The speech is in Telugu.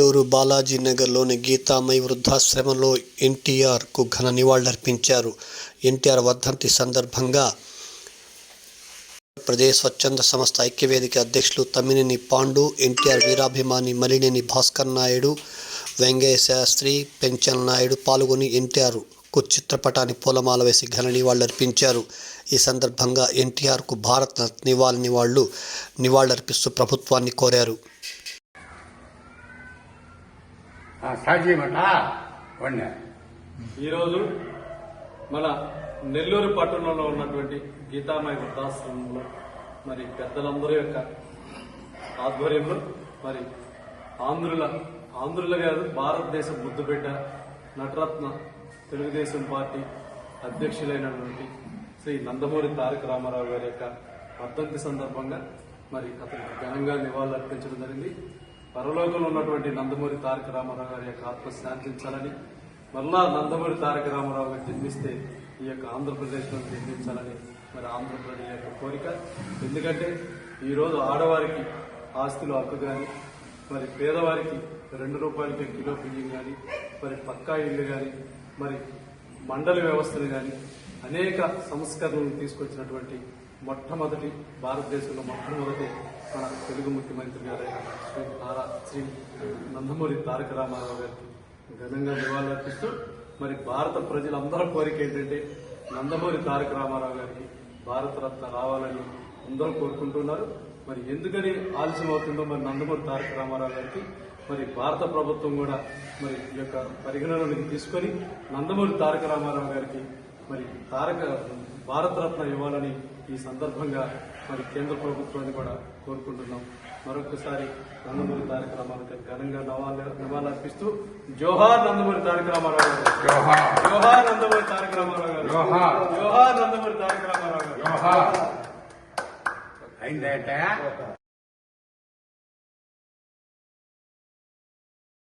నెల్లూరు బాలాజీ నగర్లోని గీతామయి వృద్ధాశ్రమంలో ఎన్టీఆర్కు ఘన నివాళులర్పించారు. ఎన్టీఆర్ వర్ధంతి సందర్భంగా ప్రదేశ్ స్వచ్ఛంద సంస్థ ఐక్యవేదిక అధ్యక్షులు తమ్మినేని పాండు ఎన్టీఆర్ వీరాభిమాని మలినేని భాస్కర్ నాయుడు వెంకయ్య శాస్త్రి పెంచల్ నాయుడు పాల్గొని ఎన్టీఆర్కు చిత్రపటాన్ని పూలమాల వేసి ఘన నివాళులర్పించారు. ఈ సందర్భంగా ఎన్టీఆర్కు భారత్ నివాళి నివాళులు నివాళులర్పిస్తూ ప్రభుత్వాన్ని కోరారు. స్టార్ట్ చేయమంట వండి ఈరోజు మన నెల్లూరు పట్టణంలో ఉన్నటువంటి గీతామయ వృద్ధాశ్రమంలో మరి పెద్దలందరి యొక్క ఆధ్వర్యంలో మరి ఆంధ్రుల ఆంధ్రుల కాదు భారతదేశం ముద్దుబిడ్డ నటరత్న తెలుగుదేశం పార్టీ అధ్యక్షులైనటువంటి శ్రీ నందమూరి తారక రామారావు గారి యొక్క వర్ధంతి సందర్భంగా మరి అతనికి ఘనంగా నివాళులర్పించడం జరిగింది. పరలోకంలో ఉన్నటువంటి నందమూరి తారక రామారావు గారి యొక్క ఆత్మ శాంతించాలని మరలా నందమూరి తారక రామారావు గారు జన్మిస్తే ఈ యొక్క ఆంధ్రప్రదేశ్లో జన్మించాలని మరి ఆంధ్రప్రదేశ్ యొక్క కోరిక. ఎందుకంటే ఈరోజు ఆడవారికి ఆస్తులు హక్కు కానీ మరి పేదవారికి రెండు రూపాయలకి కిలో బియ్యం కానీ మరి పక్కా ఇల్లు కానీ మరి మండలి వ్యవస్థను కానీ అనేక సంస్కరణలు తీసుకొచ్చినటువంటి మొట్టమొదటి భారతదేశంలో మొట్టమొదటి మన తెలుగు ముఖ్యమంత్రి గారైన శ్రీ తారా శ్రీ నందమూరి తారక రామారావు గారికి ఘనంగా నివాళులర్పిస్తూ మరి భారత ప్రజలందరూ కోరిక ఏంటంటే నందమూరి తారక రామారావు గారికి భారతరత్న రావాలని అందరూ కోరుకుంటున్నారు మరి ఎందుకని ఆలస్యం అవుతుందో మరి నందమూరి తారక రామారావు గారికి మరి భారత ప్రభుత్వం కూడా మరి ఈ యొక్క పరిగణనలోకి తీసుకొని నందమూరి తారక రామారావు గారికి మరి తారక భారతరత్న ఇవ్వాలని ఈ సందర్భంగా మరి కేంద్ర ప్రభుత్వాన్ని కూడా కోరుకుంటున్నాం. మరొకసారి నందమూరి తారక రామారావు ఘనంగా నవాళ నివాళులర్పిస్తూ జోహార్ నందమూరి తారక రామారావు గారు. జోహార్. నందమూరి తారక రామారావు గారు. జోహార్. నందమూరి తారక రామారావు గారు అయిందేంటే